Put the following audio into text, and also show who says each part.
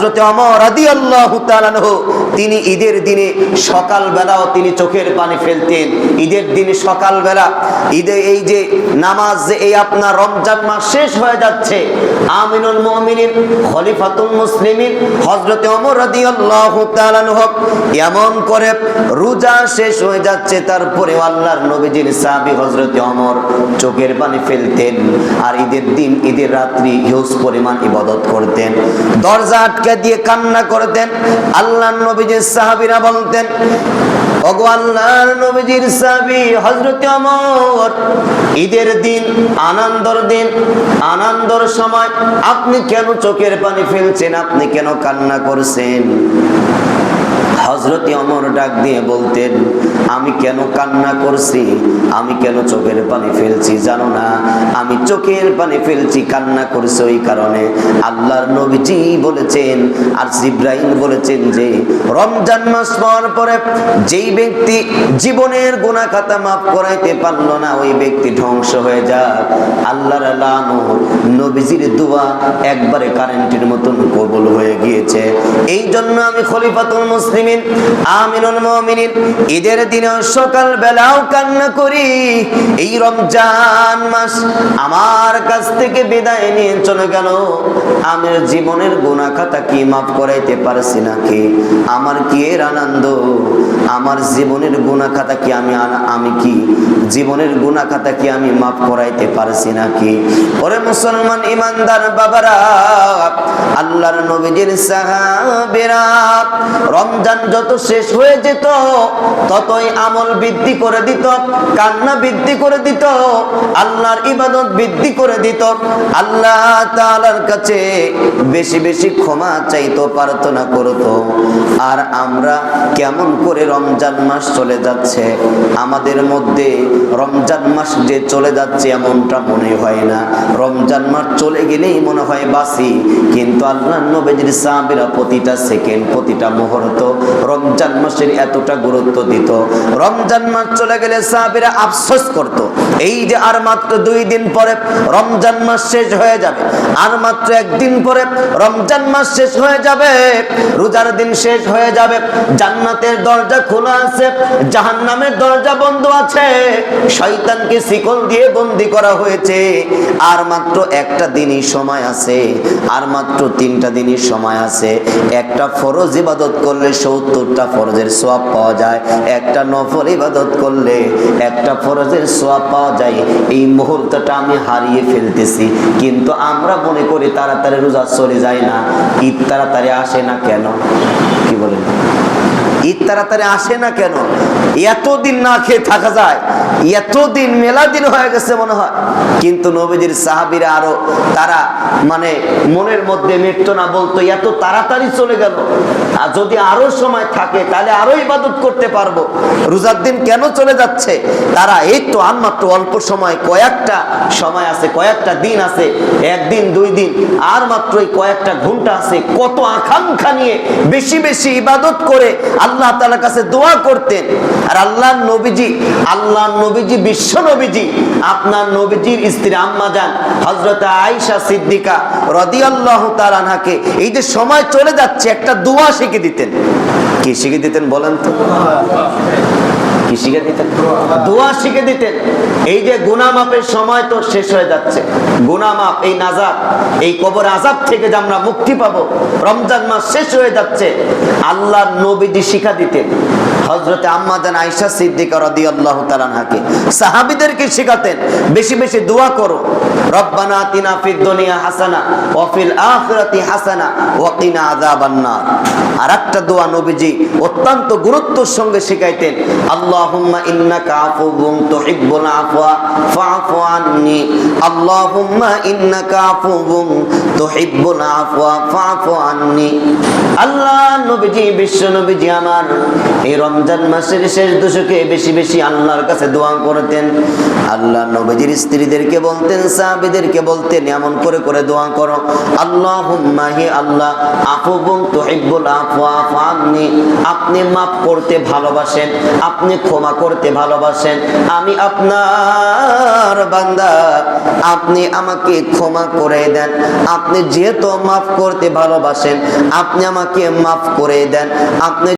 Speaker 1: হজরতে অমর আদি আল্লাহ তিনি ঈদের দিনে সকালবেলাও তিনি চোখের পানি ফেলতেন। ঈদের দিনে সকালবেলা ঈদে এই যে নামাজ এই আপনার রমজান মাস শেষ হয়ে যাচ্ছে, আমিনুল খলিফাতুল মুসলিমিন, হযরতে ওমর রাদিয়াল্লাহু তাআলা হোক এমন করে রোজা শেষ হয়ে যাচ্ছে তারপরে আল্লাহর নবীজির সাহাবী হযরতে ওমর চোখের পানি ফেলতেন। আর ঈদের দিন, ঈদের রাত্রি হিউজ পরিমাণ ইবাদত করতেন। দরজা আটকে দিয়ে কান্না করতেন আল্লাহ নবীজির সাহাবিরা বলতেন আপনি কেন চোখের পানি ফেলছেন, আপনি কেন কান্না করছেন? হজরতে অমর ডাক দিয়ে বলতেন, আমি কেন কান্না করছি? আমি কেন চোখের পানি ফেলছি জানো না? আমি চোখের পানি ফেলছি, কান্না করছি ওই কারণে। আল্লাহর নবীজি বলেছেন, আর ইব্রাহিম বলেছেন যে, রমজান মাস পাওয়ার পরে যেই ব্যক্তি জীবনের গুণা খাতা মাফ করাইতে পারল না, ওই ব্যক্তি ধ্বংস হয়ে যাক। আল্লাহর নবীজির দোয়া একবারে কারেন্টের মতন কবুল হয়ে গিয়েছে। এই জন্য আমি খলিফাতুল মুসলিমিন আমিনুল মুমিনিন, ঈদের দিনে সকাল বেলাও কান্না করি। এই রমজান মাস আমার কাছ থেকে বিদায় নিয়ে চলে গেল। আমার জীবনের গুনাহ খাতা কি মাফ করাইতে পারছি আমার কি এর আনন্দ? আমার জীবনের খাতা কি আমি আমি কি? জীবনের গুনাহ খাতা কি আমি মাফ করাইতে পারছি নাকি? ওরে মুসলমান ইমানদার বাবারা, আল্লাহর নবীজির সাহাবেরা, রমজান যত শেষ হয়ে যেত, ততই আমল বৃদ্ধি করে দিত, কান্না বৃদ্ধি করে দিত, আল্লাহর ইবাদত বৃদ্ধি করে দিত। আল্লাহ তাআলার কাছে বেশি বেশি ক্ষমা চাইতো, প্রার্থনা করতো। আর আমরা কেমন করে রমজান মাস চলে যাচ্ছে, আমাদের মধ্যে রমজান মাস যে চলে যাচ্ছে এমনটা মনে হয় না। রমজান মাস চলে গেলেই মনে হয় বাসি কিন্তু আল্লাহ নবীজির সাহাবীরা প্রতিটা সেকেন্ড, প্রতিটা মুহূর্ত রমজান মাসের এতটা গুরুত্ব দিত। রমজান মাস চলে গেলে সাহাবীরা আফসোস করত। এই যে আর মাত্র দুই দিন পরে রমজান মাস শেষ হয়ে যাবে, আর মাত্র একদিন পরে রমজান মাস শেষ হয়ে যাবে, রোজার দিন শেষ হয়ে যাবে, জান্নাতের দরজা খোলা আছে, জাহান্নামের দরজা বন্ধ আছে, শয়তানকে শিকল দিয়ে বন্দি করা হয়েছে, আর মাত্র একটা দিনই সময় আছে, আর মাত্র তিনটা দিনই সময় আছে, একটা ফরজ ইবাদত করলে সত্তরটা ফরজের সোয়াব পাওয়া যায়, একটা নফল ইবাদত করলে একটা ফরজের সোয়াব পাওয়া যায়। এই মুহূর্তটা আমি হারিয়ে ফেলতেছি, কিন্তু আমরা মনে করি তাড়াতাড়ি রোজা চলে যায় না, ঈদ তাড়াতাড়ি আসে না কেন? কি বলেন? ঈদ তাড়াতাড়ি আসে না কেন? এতদিন না খেয়ে থাকা যায়, এতদিন মেলা হয়ে গেছে মনে হয়। কিন্তু নবীজির সাহাবিরা আরও তারা মানে মনের মধ্যে না বলতো, এত তাড়াতাড়ি চলে গেল। আর যদি আরও সময় থাকে, তাহলে আরও ইবাদত করতে পারব। রোজার দিন কেন চলে যাচ্ছে? তারা এই তো আর অল্প সময়, কয়েকটা সময় আছে, কয়েকটা দিন আছে, একদিন, দুই দিন, আর মাত্র কয়েকটা ঘণ্টা আছে। কত আকাঙ্ক্ষা নিয়ে বেশি বেশি ইবাদত করে আল্লাহ তালার কাছে দোয়া করতেন। আর আল্লাহ নবীজি আল্লাহ নবীজি বিশ্ব নবীজি, আপনার নবীজির স্ত্রী আম্মা যান হজরত আয়েশা সিদ্দিকা রদি আল্লাহ তার আনহাকে এই যে সময় চলে যাচ্ছে, একটা দোয়া শিখে দিতেন। কি শিখে দিতেন বলেন তো? কি শিখে দিতেন? দোয়া শিখে দিতেন। এই যে গুনাহ মাপের সময় তো শেষ হয়ে যাচ্ছে। গুনাহ মাপ এই নাজাব এই কবর আজাব থেকে যে আমরা মুক্তি পাবো, রমজান মাস শেষ হয়ে যাচ্ছে। আল্লাহ নবীজি শিখা দিতেন। হজরতে আম্মাদান আয়েশা সিদ্দিকা রাদিয়াল্লাহু তাআলা আনহাকে। সাহাবীদেরকে শেখাতেন, বেশি বেশি দোয়া করো। রব্বানা ফিদ দুনিয়া হাসানা, ওয়া ফিল আখিরাতি হাসানা, ওয়া কিনা আযাবান আরেকটা দোয়া নবীজি অত্যন্ত গুরুত্বের সঙ্গে শেখাইতেন। আফুউন তুহিব্বুল আফওয়া, ফাআফু আন্নি। আল্লাহুম্মা ইন্নাকা আফুউন তুহিব্বুল আফওয়া, ফাআফু আন্নি। আল্লাহ, নবীজি, বিশ্ব নবীজি আমার। এই রমজান মাসের শেষ দশকে বেশি বেশি আল্লাহর কাছে দোয়া করতেন। আল্লাহ, নবীজির স্ত্রীদেরকে বলতেন, সাহাবীদেরকে বলতেন, এমন করে করে দোয়া করো। আল্লাহুম্মা হি আল্লাহ আফুবুন তুহিব্বুল আফওয়া আপনি মাফ করতে ভালোবাসেন, আপনি ক্ষমা করতে ভালোবাসেন। আমি আপনার বান্দা, আপনি আমাকে ক্ষমা করে দেন। আপনি যেহেতু মাফ করতে ভালোবাসেন, আপনি আমাকে মাফ করে দেন। আপনি